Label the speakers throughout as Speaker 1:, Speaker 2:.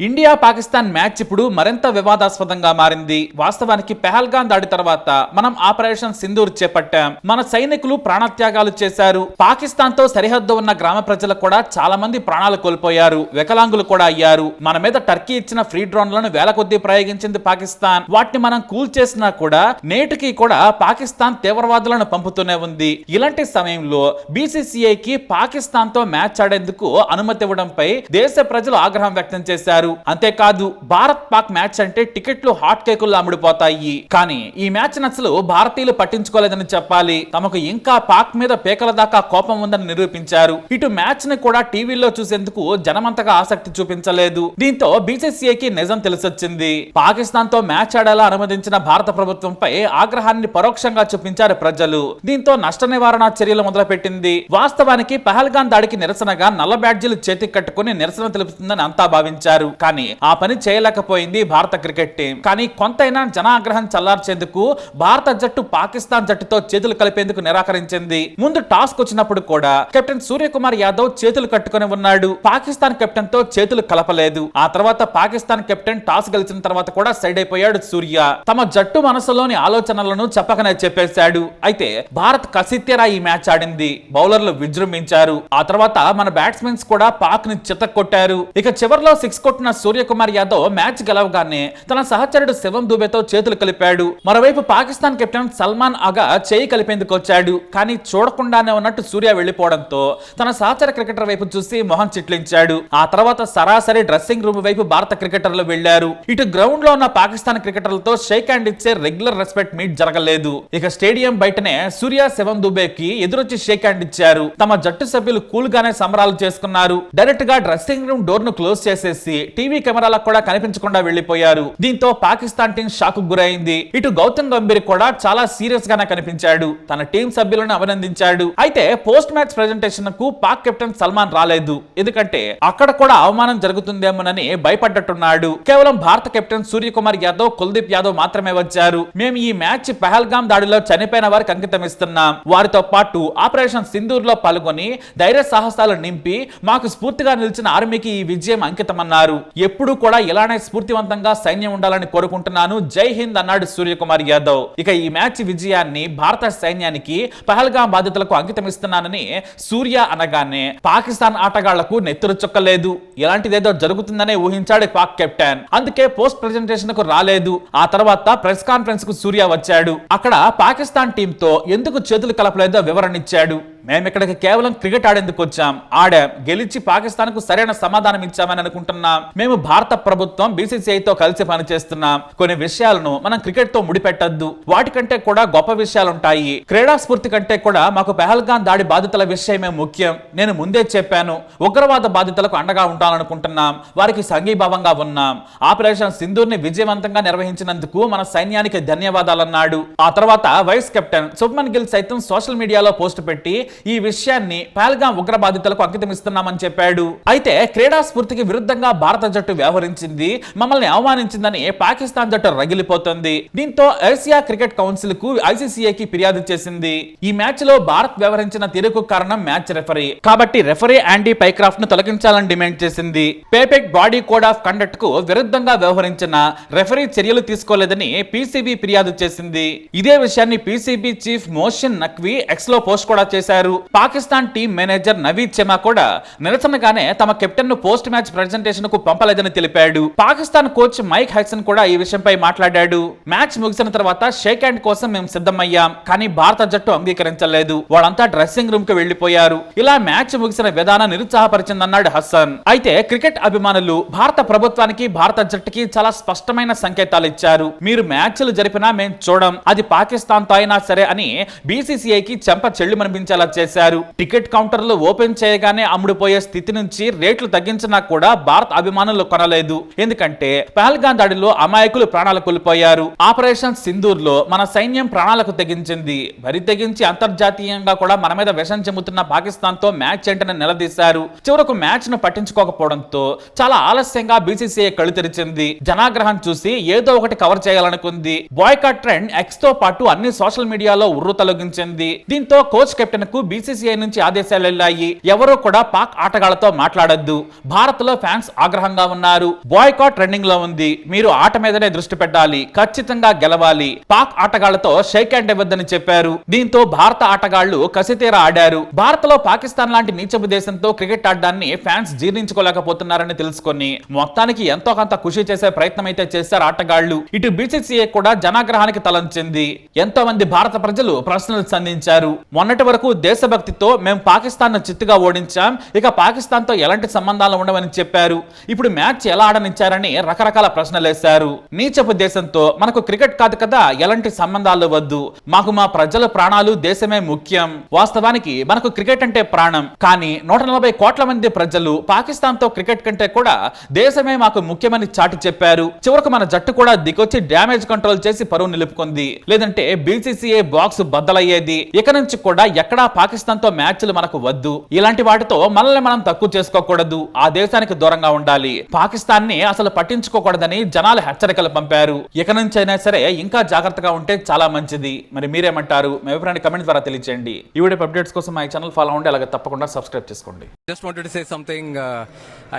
Speaker 1: India Pakistan match ఇప్పుడు మరింత వివాదాస్పదంగా మారింది. వాస్తవానికి పెహల్గాన్ దాడి తర్వాత మనం ఆపరేషన్ సింధూర్ చేపట్టాం. మన సైనికులు ప్రాణత్యాగాలు చేశారు. పాకిస్తాన్తో సరిహద్దు ఉన్న గ్రామ ప్రజలు కూడా చాలా మంది ప్రాణాలు కోల్పోయారు. వికలాంగులు కూడా అయ్యారు. మన మీద టర్కీ ఇచ్చిన ఫ్రీ డ్రోన్లను వేల కొద్దీ ప్రయోగించింది పాకిస్తాన్. వాటిని మనం కూల్ చేసినా కూడా నేటికి కూడా పాకిస్తాన్ తీవ్రవాదులను పంపుతూనే ఉంది. ఇలాంటి సమయంలో బీసీసీఐకి పాకిస్తాన్తో మ్యాచ్ ఆడేందుకు అనుమతి ఇవ్వడంపై దేశ ప్రజలు ఆగ్రహం వ్యక్తం చేశారు. అంతేకాదు భారత్ పాక్ మ్యాచ్ అంటే టికెట్లు హాట్ కేకుల్లో అమ్ముడుపోతాయి. కానీ ఈ మ్యాచ్ అసలు భారతీయులు పట్టించుకోలేదని చెప్పాలి. తమకు ఇంకా పాక్ మీద పేకల దాకా కోపం ఉందని నిరూపించారు. ఇటు మ్యాచ్ని కూడా టీవీలో చూసేందుకు జనమంతగా ఆసక్తి చూపించలేదు. దీంతో బీసీసీఐకి నిజం తెలిసొచ్చింది. పాకిస్తాన్తో మ్యాచ్ ఆడేలా అనుమతించిన భారత ప్రభుత్వంపై ఆగ్రహాన్ని పరోక్షంగా చూపించారు ప్రజలు. దీంతో నష్ట నివారణ చర్యలు మొదలుపెట్టింది. వాస్తవానికి పహల్గాన్ దాడికి నిరసనగా నల్ల బ్యాడ్జీలు చేతికి కట్టుకుని నిరసన తెలుపుతుందని అంతా భావించారు. కానీ ఆ పని చేయలేకపోయింది భారత క్రికెట్ టీం. కానీ కొంతైనా జనాగ్రహం చల్లార్చేందుకు భారత జట్టు పాకిస్తాన్ జట్టుతో చేతులు కలిపేందుకు నిరాకరించింది. ముందు టాస్క్ వచ్చినప్పుడు కూడా కెప్టెన్ సూర్యకుమార్ యాదవ్ చేతులు కట్టుకుని ఉన్నాడు. పాకిస్తాన్ కెప్టెన్తో చేతులు కలపలేదు. ఆ తర్వాత పాకిస్తాన్ కెప్టెన్ టాస్ గెలిచిన తర్వాత కూడా సైడ్ అయిపోయాడు సూర్య. తమ జట్టు మనసులోని ఆలోచనలను చెప్పకనే చెప్పేశాడు. అయితే భారత్ కసిత్యరా ఈ మ్యాచ్ ఆడింది. బౌలర్లు విజృంభించారు. ఆ తర్వాత మన బ్యాట్స్మెన్స్ కూడా పాక్ని చితకొట్టారు ఇక చివరిలో సిక్స్ కొట్టిన సూర్యకుమార్ యాదవ్ మ్యాచ్ గెలవగానే తన సహచరుడు శివం దుబేతో చేతులు కలిపాడు. మరోవైపు పాకిస్తాన్ కెప్టెన్ సల్మాన్ ఆగా చేయి కలిపేందుకు వచ్చాడు. కానీ చూడకుండానే ఉన్నట్టు సూర్య వెళ్ళిపోవడంతో తన సహచర క్రికెటర్ వైపు చూసి మొహం చిట్లించాడు. ఆ తర్వాత సరాసరి డ్రెస్సింగ్ రూమ్ వైపు భారత క్రికెటర్లు వెళ్ళారు ఇటు గ్రౌండ్లో ఉన్న పాకిస్తాన్ క్రికెటర్లతో షేక్ హ్యాండ్ ఇచ్చే రెగ్యులర్ రెస్పెక్ట్ మీట్ జరగలేదు. ఇక స్టేడియం బయటనే సూర్య శివం దుబేకి ఎదురొచ్చి షేక్ హ్యాండ్ ఇచ్చారు. తమ జట్టు సభ్యులు కూల్ గానే సంబరాలు చేసుకున్నారు. డైరెక్ట్గా డ్రెస్సింగ్ రూమ్ డోర్ను క్లోజ్ చేసేసి టీవీ కెమెరాలకు కూడా కనిపించకుండా వెళ్ళిపోయారు దీంతో పాకిస్తాన్ టీం షాక్ గురైంది. ఇటు గౌతమ్ గంభీర్ కూడా చాలా సీరియస్ గానే కనిపించాడు. తన టీం సభ్యులను అభినందించాడు. అయితే పోస్ట్ మ్యాచ్ ప్రెజెంటేషన్కు పాక్ కెప్టెన్ సల్మాన్ రాలేదు. ఎందుకంటే అక్కడ కూడా అవమానం జరుగుతుందేమోనని భయపడ్డట్టున్నాడు. కేవలం భారత కెప్టెన్ సూర్యకుమార్ యాదవ్ కుల్దీప్ యాదవ్ మాత్రమే వచ్చారు. మేము ఈ మ్యాచ్ పహల్గామ్ దాడిలో చనిపోయిన వారికి అంకితం ఇస్తున్నాం వారితో పాటు ఆపరేషన్ సింధూర్లో పాల్గొని ధైర్య సాహసాలు నింపి మాకు స్ఫూర్తిగా నిలిచిన ఆర్మీకి ఈ విజయం అంకితమన్నారు. ఎప్పుడూ కూడా ఇలానే స్ఫూర్తివంతంగా సైన్యం ఉండాలని కోరుకుంటున్నాను. జై హింద్ అన్నాడు సూర్యకుమార్ యాదవ్. ఇక ఈ మ్యాచ్ విజయాన్ని భారత సైన్యానికి పహల్గా బాధితులకు అంకితమిస్తున్నానని సూర్య అనగానే పాకిస్తాన్ ఆటగాళ్ళకు నెత్తురు చుక్కలేదు. ఇలాంటిదేదో జరుగుతుందనే ఊహించాడు పాక్ కెప్టెన్. అందుకే పోస్ట్ ప్రెజెంటేషన్కు రాలేదు. ఆ తర్వాత ప్రెస్ కాన్ఫరెన్స్కు సూర్య వచ్చాడు. అక్కడ పాకిస్తాన్ టీం తో ఎందుకు చేతులు కలపలేదో వివరణ ఇచ్చాడు. మేము ఇక్కడికి కేవలం క్రికెట్ ఆడేందుకు వచ్చాం. ఆడాం గెలిచి పాకిస్తాన్కు సరైన సమాధానం ఇచ్చామని అనుకుంటున్నాం. మేము భారత ప్రభుత్వం బీసీసీఐతో కలిసి పనిచేస్తున్నాం. కొన్ని విషయాలను మనం క్రికెట్తో ముడిపెట్టద్దు. వాటికంటే కూడా గొప్ప విషయాలు ఉంటాయి క్రీడా స్ఫూర్తి కంటే కూడా మాకు పెహల్గాన్ దాడి బాధితుల విషయమే ముఖ్యం. నేను ముందే చెప్పాను ఉగ్రవాద బాధితులకు అండగా ఉండాలనుకుంటున్నాం. వారికి సంఘీభావంగా ఉన్నాం. ఆపరేషన్ సింధూర్ని విజయవంతంగా నిర్వహించినందుకు మన సైన్యానికి ధన్యవాదాలన్నాడు. ఆ తర్వాత వైస్ కెప్టెన్ శుభ్మన్ గిల్ సైతం సోషల్ మీడియాలో పోస్ట్ పెట్టి ఈ విషయాన్ని పాల్గాం ఉగ్ర బాధితులకు అంకితం ఇస్తున్నామని చెప్పాడు. అయితే క్రీడా స్ఫూర్తికి విరుద్ధంగా భారత జట్టు వ్యవహరించింది మమ్మల్ని అవమానించిందని పాకిస్తాన్ జట్టు రగిలిపోతుంది. దీంతో ఏషియా క్రికెట్ కౌన్సిల్కు ఐసీసీఐకి ఫిర్యాదు చేసింది. ఈ మ్యాచ్లో భారత్ వ్యవహరించిన తీరుకు కారణం మ్యాచ్ రెఫరీ. కాబట్టి రెఫరీ యాండీ పైక్రాఫ్ట్ను తొలగించాలని డిమాండ్ చేసింది. పేపెక్ బాడీ కోడ్ ఆఫ్ కండక్ట్కు విరుద్ధంగా వ్యవహరించిన రెఫరీ చర్యలు తీసుకోలేదని పీసీబీ ఫిర్యాదు చేసింది. ఇదే విషయాన్ని పీసీబీ చీఫ్ మోషన్ నక్వీ ఎక్స్లో పోస్ట్ కూడా చేశారు. పాకిస్తాన్ టీం మేనేజర్ నవీద్ చెమా కూడా నిరసనగానే తమ కెప్టెన్ను పోస్ట్ మ్యాచ్ ప్రెజెంటేషన్కు పంపలేదని తెలిపాడు. పాకిస్తాన్ కోచ్ మైక్ హైసన్ కూడా ఈ విషయంపై మాట్లాడాడు. మ్యాచ్ ముగిసిన తర్వాత షేక్ హ్యాండ్ కోసం మేము సిద్ధమయ్యాం కానీ భారత జట్టు అంగీకరించలేదు. వాళ్ళంతా డ్రెస్సింగ్ రూమ్కి వెళ్ళిపోయారు ఇలా మ్యాచ్ ముగిసిన విధానం నిరుత్సాహపరిచిందన్నాడు హసన్ అయితే క్రికెట్ అభిమానులు భారత ప్రభుత్వానికి భారత జట్టుకి చాలా స్పష్టమైన సంకేతాలు ఇచ్చారు. మీరు మ్యాచ్లు జరిపినా మేం చూడం. అది పాకిస్తాన్తో అయినా సరే అని బీసీసీఐకి చెంప చెల్లు మనిపించేలా చేశారు. టికెట్ కౌంటర్లు ఓపెన్ చేయగానే అమ్ముడుపోయే స్థితి నుంచి రేట్లు తగ్గించినా కూడా భారత్ అభిమానులు కొనలేదు. ఎందుకంటే పహల్గాన్ దాడిలో అమాయకులు ప్రాణాలు కోల్పోయారు. ఆపరేషన్ సింధూర్లో మన సైన్యం ప్రాణాలకు తెగించింది. వరి తెగించి అంతర్జాతీయంగా కూడా మన మీద విషం చెమ్ముతున్న పాకిస్తాన్తో మ్యాచ్ ఏంటని నిలదీశారు. చివరకు మ్యాచ్ను పట్టించుకోకపోవడంతో చాలా ఆలస్యంగా బీసీసీఐ కళ్ళు తెరిచింది. జనాగ్రహం చూసి ఏదో ఒకటి కవర్ చేయాలనుకుంది. బాయ్కాట్ ట్రెండ్ ఎక్స్తో పాటు అన్ని సోషల్ మీడియాలో ఉర్రు తొలగించింది. దీంతో కోచ్ కెప్టెన్కు బీసీసీఐ నుంచి ఆదేశాలు వెళ్ళాయి. ఎవరూ కూడా పాక్ ఆటగాళ్ళతో మాట్లాడొద్దు. భారత్లో ఫ్యాన్స్ ఆగ్రహంగా ఉన్నారు. బాయ్కాట్ ట్రెండింగ్లో ఉంది. మీరు ఆట మీదనే దృష్టి పెట్టాలి. ఖచ్చితంగా గెలవాలి. పాక్ ఆటగాళ్ళతో షేక్ హ్యాండ్ ఇవ్వద్దని చెప్పారు. దీంతో భారత ఆటగాళ్ళు కసితీర ఆడారు. భారత్లో పాకిస్తాన్ లాంటి నీచపు దేశంతో క్రికెట్ ఆడడాన్ని ఫ్యాన్స్ జీర్ణించుకోలేకపోతున్నారని తెలుసుకొని మొత్తానికి ఎంతో కొంత కృషి చేసే ప్రయత్నం అయితే చేశారు ఆటగాళ్ళు. ఇటు బీసీసీఐ కూడా జనాగ్రహానికి తలంచింది. ఎంతో మంది భారత ప్రజలు ప్రశ్నలు సంధించారు. మొన్నటి వరకు దేశభక్తితో మేము పాకిస్తాన్ను చిత్తుగా ఓడించాం. ఇక పాకిస్తాన్తో ఎలాంటి సంబంధాలు ఉండవని చెప్పారు. ఇప్పుడు మ్యాచ్ ఎలా ఆడనిచ్చారని రకరకాల ప్రశ్నలు వేశారు. నీచపు దేశంతో మనకు క్రికెట్ కాదు కదా ఎలాంటి సంబంధాలు వద్దు. మాకు మా ప్రజల ప్రాణాలు దేశమే ముఖ్యం. వాస్తవానికి మనకు క్రికెట్ అంటే ప్రాణం. కానీ నూట నలభై కోట్ల మంది ప్రజలు పాకిస్తాన్తో క్రికెట్ కంటే కూడా దేశమే మాకు ముఖ్యమని చాటి చెప్పారు. చివరకు మన జట్టు కూడా దిగొచ్చి డ్యామేజ్ కంట్రోల్ చేసి పరువు నిలుపుకుంది. లేదంటే బీసీసీఐ బాక్స్ బద్దలయ్యేది. ఇక నుంచి కూడా ఎక్కడా పాకిస్తాన్తో మ్యాచ్లు మనకు వద్దు. ఇలాంటి వాటితో మనల్ని మనం తక్కువ చేసుకోకూడదు. ఆ దేశానికి దూరంగా ఉండాలి. పాకిస్తాన్ని అసలు పట్టించుకోకూడదని జనాలు హెచ్చరికలు పంపారు. ఇక నుంచి అయినా సరే ఇంకా జాగ్రత్తగా ఉంటే చాలా మంచిది. మరి మీరేమంటారు? మీ అభిప్రాయాన్ని కమెంట్ ద్వారా తెలియజేయండి ఈ వీడియో అప్డేట్స్ కోసం మా ఛానల్ ఫాలో అవ్వండి. అలాగే తప్పకుండా సబ్స్క్రైబ్ చేసుకోండి.
Speaker 2: Just wanted say something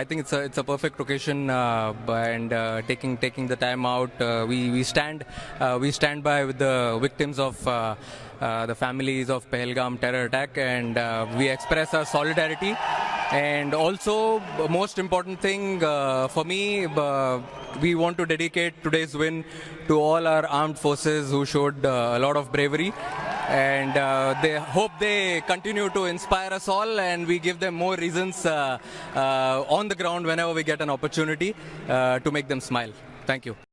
Speaker 2: I think it's it's a perfect occasion and taking taking the time out we we stand we stand by with the victims of uh, the. Uh, uh, families of Pahalgam terror attack, and uh, we express our solidarity. And also, most important thing uh, for me, b- we want to dedicate today's win to all our armed forces who showed uh, a lot of bravery and uh, they hope they continue to inspire us all and we give them more reasons uh, uh, on the ground whenever we get an opportunity uh, to make them smile thank you